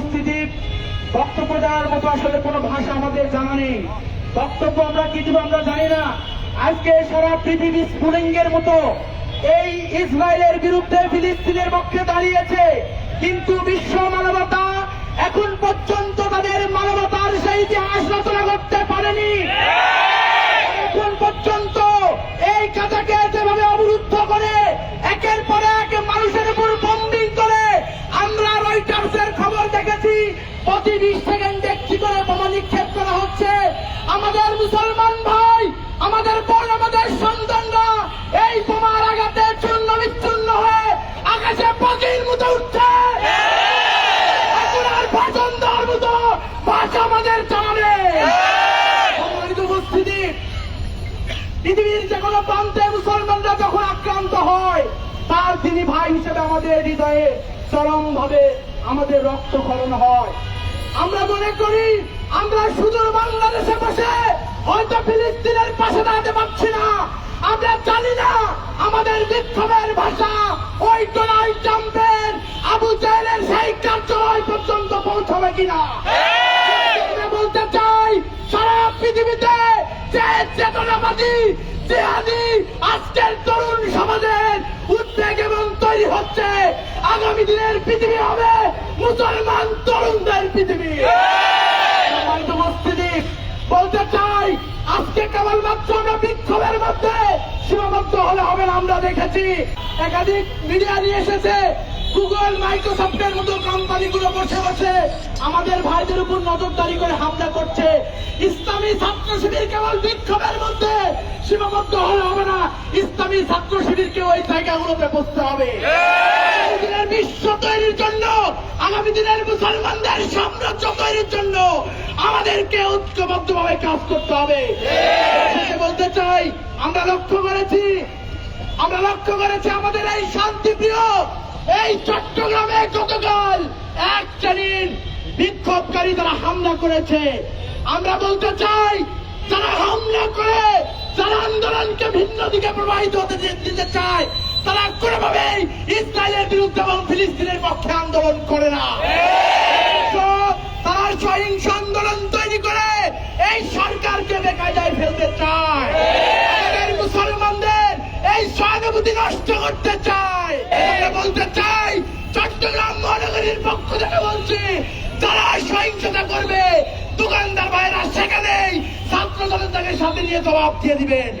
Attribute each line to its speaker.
Speaker 1: উপস্থিতি বক্তব্য দেওয়ার মতো আসলে কোনো ভাষা আমাদের জানা নেই। বক্তব্য আমরা কি আমরা জানি না। আজকে সারা পৃথিবী স্ফুলিঙ্গের মতো এই ইসরায়েলের বিরুদ্ধে ফিলিস্তিনের পক্ষে দাঁড়িয়েছে। কিন্তু বিশ্ব মানবতা এখন বোমা নিক্ষেপ করা হচ্ছে। আমাদের মুসলমান ভাই, আমাদের বোন, আমাদের সন্তানরা এই বোমার আঘাতে চূর্ণ বিচ্ছুন্ন হয়ে আকাশে পাখির মতো উঠছে। আমাদের জানা উপস্থিতি, পৃথিবীর যে কোনো প্রান্তে মুসলমানরা যখন আক্রান্ত হয়, তার তিনি ভাই হিসেবে আমাদের হৃদয়ে চরম ভাবে আমাদের রক্তক্ষরণ হয়। আমরা মনে করি আমরা সুদূর বাংলাদেশে বসে হয়তো ফিলিস্তিনের পাশে দাঁড়াতে পারছি না। আমরা জানি না আমাদের বিক্ষোভের ভাষা ওই ডোনাল্ড ট্রাম্পের, আবু জাহেলের সেই কার্যালয় পর্যন্ত পৌঁছাবে কিনা। বলতে চাই, সারা পৃথিবীতে যে চেতনাবাদী জেহাদি আজকের তরুণ সমাজের উদ্বেগ এবং হচ্ছে আগামী দিনের পৃথিবী হবে মুসলমান তরুণদের পৃথিবী। বলতে চাই, আজকে কেবলমাত্র আমরা বিক্ষোভের মধ্যে সীমাবদ্ধ হলে হবে না, আমরা দেখেছি একাধিক মিডিয়া নিয়ে এসেছে, গুগল, মাইক্রোসফটের মতো কোম্পানিগুলো বসে বসে আমাদের ভাইদের উপর নজরদারি করে হামলা করছে। ইসলামী ছাত্র শিবির কেবল বিক্ষোভের মধ্যে সীমাবদ্ধ হলে হবে না শিবিরকে ওই জায়গাগুলোতে বসতে হবে। দিনের বিশ্ব তৈরির জন্য, আগামী দিনের মুসলমানদের সাম্রাজ্য তৈরির জন্য আমাদেরকে ঐক্যবদ্ধভাবে কাজ করতে হবে। বলতে চাই, আমরা লক্ষ্য করেছি, আমরা লক্ষ্য করেছি আমাদের এই শান্তিপ্রিয়, এই চট্টগ্রামে গতকাল এক শ্রেণির বিক্ষোভকারী তারা হামলা করেছে। আমরা বলতে চাই যারা দিকে প্রবাহিত হতে দিতে চায়, তারা কোনোভাবেই ইসরায়েলের বিরুদ্ধে এবং ফিলিস্তিনের পক্ষে আন্দোলন করে না। তারা সহিংস আন্দোলন তৈরি করে এই সরকারকে ফেলতে চায়। মুসলমানদের এই সহানুভূতি নষ্ট করতে চায়। বলতে চাই, চট্টগ্রাম মহানগরীর পক্ষ থেকে বলছি, যারা সহিংসতা করবে, দোকানদার ভাইরা সেখানেই ছাত্র জনতাকে সাথে নিয়ে জবাব দিয়ে দিবেন।